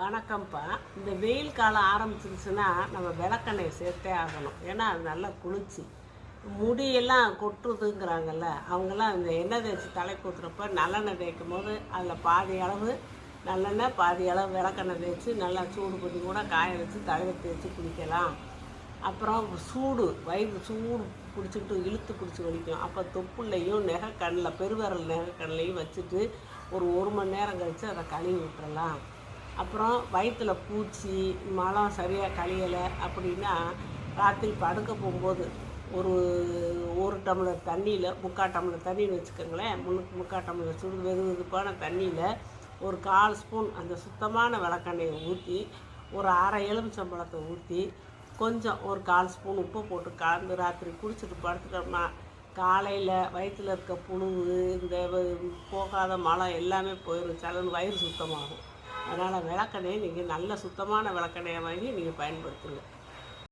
வணக்கம்ப்பா. இந்த வெயில் காலம் ஆரம்பிச்சிருச்சுன்னா நம்ம விளக்கெண்ணெய் சேர்த்தே ஆகணும். ஏன்னா அது நல்லா குளிர்ச்சி. முடியெல்லாம் கொட்டுறதுங்கிறாங்கல்ல அவங்கெல்லாம் இந்த எண்ணெய் தேய்ச்சி தலை ஊற்றுறப்ப நல்லெண்ணெய் தேய்க்கும் போது அதில் பாதி அளவு நல்லெண்ணெய் பாதி அளவு விளக்கெண்ணெய் தேய்ச்சி நல்லா சூடு பண்ணி கூட காய வச்சு தலையை தேய்ச்சி குளிக்கலாம். அப்புறம் சூடு வயிறு சூடு பிடிச்சிக்கிட்டு இழுத்து பிடிச்சி வலிக்கும். அப்போ தொப்புள்ளையும் நெகை கண்ணில் பெருவிரல் நெகை வச்சுட்டு ஒரு ஒரு மணி நேரம் கழித்து அதை கழுவி விட்டுறலாம். அப்புறம் வயிற்றுல பூச்சி மலம் சரியாக கழியலை அப்படின்னா ராத்திரி படுக்க போகும்போது ஒரு ஒரு டம்ளர் தண்ணியில் முக்கால் டம்ளர் தண்ணின்னு வச்சுக்கோங்களேன் முன்னுக்கு முக்கால் டம்ளர் சுடு வெது வெதுப்பான தண்ணியில் ஒரு கால் ஸ்பூன் அந்த சுத்தமான விளக்கெண்ணையை ஊற்றி ஒரு அரை எலுமிச்சம்பழத்தை ஊற்றி கொஞ்சம் ஒரு கால் ஸ்பூன் உப்பு போட்டு கலந்து ராத்திரி குடிச்சிட்டு படுத்துட்டோம்னா காலையில் வயிற்றில் இருக்க புழுவு இந்த போகாத மலம் எல்லாமே போயிடும் சலன் வயிறு சுத்தமாகும். அதனால் விளக்கெண்ணெயை நீங்கள் நல்ல சுத்தமான விளக்கெண்ணெயை வாங்கி நீங்கள் பயன்படுத்துங்க.